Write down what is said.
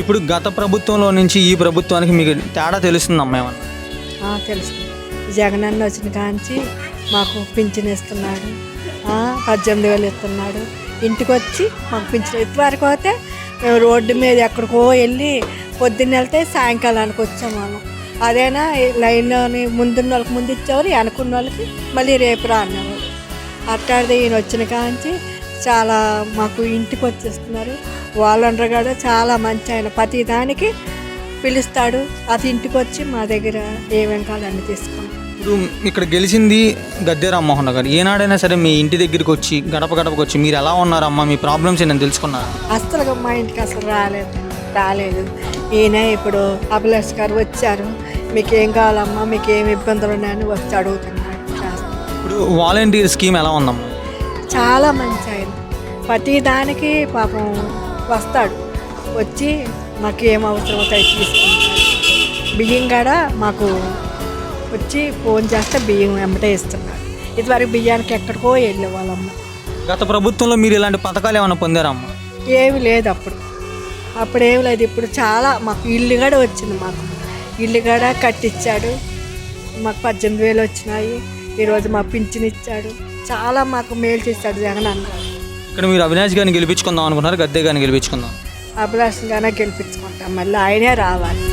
ఇప్పుడు గత ప్రభుత్వంలో నుంచి ఈ ప్రభుత్వానికి మీకు తేడా తెలుస్తుందమ్మా ఏమన్నా? తెలుస్తుంది జగన్ అన్న వచ్చిన కాంచి మాకు పింఛన్ ఇస్తున్నాడు. పద్దెనిమిది వేలు ఇస్తున్నాడు. ఇంటికి వచ్చి మాకు పింఛన్. ఇప్పటివరకు అయితే మేము రోడ్డు మీద ఎక్కడికో వెళ్ళి పొద్దున్న వెళ్తే సాయంకాలానికి వచ్చాం మనం అదేనా లైన్లోని ముందున్న వాళ్ళకి ముందు ఇచ్చేవారు వెనకున్న వాళ్ళకి మళ్ళీ రేపు రా అన్నవారు అట్టాడితే ఈయన వచ్చిన కాంచి చాలా మాకు ఇంటికి వచ్చేస్తున్నారు. వాలంటీర్ కూడా చాలా మంచి ఆయన. ప్రతి దానికి పిలుస్తాడు. అది ఇంటికి వచ్చి మా దగ్గర ఏమేం కావాలో అన్ని తీసుకుంటాం ఇప్పుడు ఇక్కడ గెలిచింది గద్దె రామ్మోహన్ గారు. ఏనాడైనా సరే మీ ఇంటి దగ్గరికి వచ్చి గడప గడపకు వచ్చి మీరు ఎలా ఉన్నారమ్మా? మీ ప్రాబ్లమ్స్ నేను తెలుసుకున్నాను అస్సలు మా ఇంటికి అసలు రాలేదు. రాలేదు. ఈయన ఇప్పుడు అభిలాష్ గారు వచ్చారు. మీకు ఏం కావాలమ్మా? మీకు ఏం ఇబ్బందులు ఉన్నాయని వచ్చి అడుగుతున్నాడు. ఇప్పుడు వాలంటీర్ స్కీమ్ ఎలా ఉందమ్మా? చాలా మంచి ఆయన. ప్రతి దానికి పాపం వస్తాడు. వచ్చి మాకు ఏం అవసరం అవుతాయి తీసుకుంటాడు. బియ్యం కూడా మాకు వచ్చి ఫోన్ చేస్తే బియ్యం వెంబటే ఇస్తున్నాడు. ఇదివరకు బియ్యానికి ఎక్కడికో వెళ్ళే వాళ్ళమ్మ గత ప్రభుత్వంలో మీరు ఇలాంటి పథకాలు ఏమైనా పొందారమ్మా? ఏమి లేదు అప్పుడు. అప్పుడు ఏమి లేదు. ఇప్పుడు చాలా మాకు ఇల్లు కూడా వచ్చింది మాకు. ఇల్లు కూడా కట్టించాడు మాకు పద్దెనిమిది వేలు వచ్చినాయి. ఈరోజు మా పింఛన్ ఇచ్చాడు చాలా మాకు మేలు చేశాడు జగన్ అన్న. ఇక్కడ మీరు అవినాష్ గారిని గెలిపించుకుందాం అనుకున్నారు గద్దె గారిని గెలిపించుకుందాం. అభిలాషంగానే గెలిపించుకుంటాం. మళ్ళీ ఆయనే రావాలి.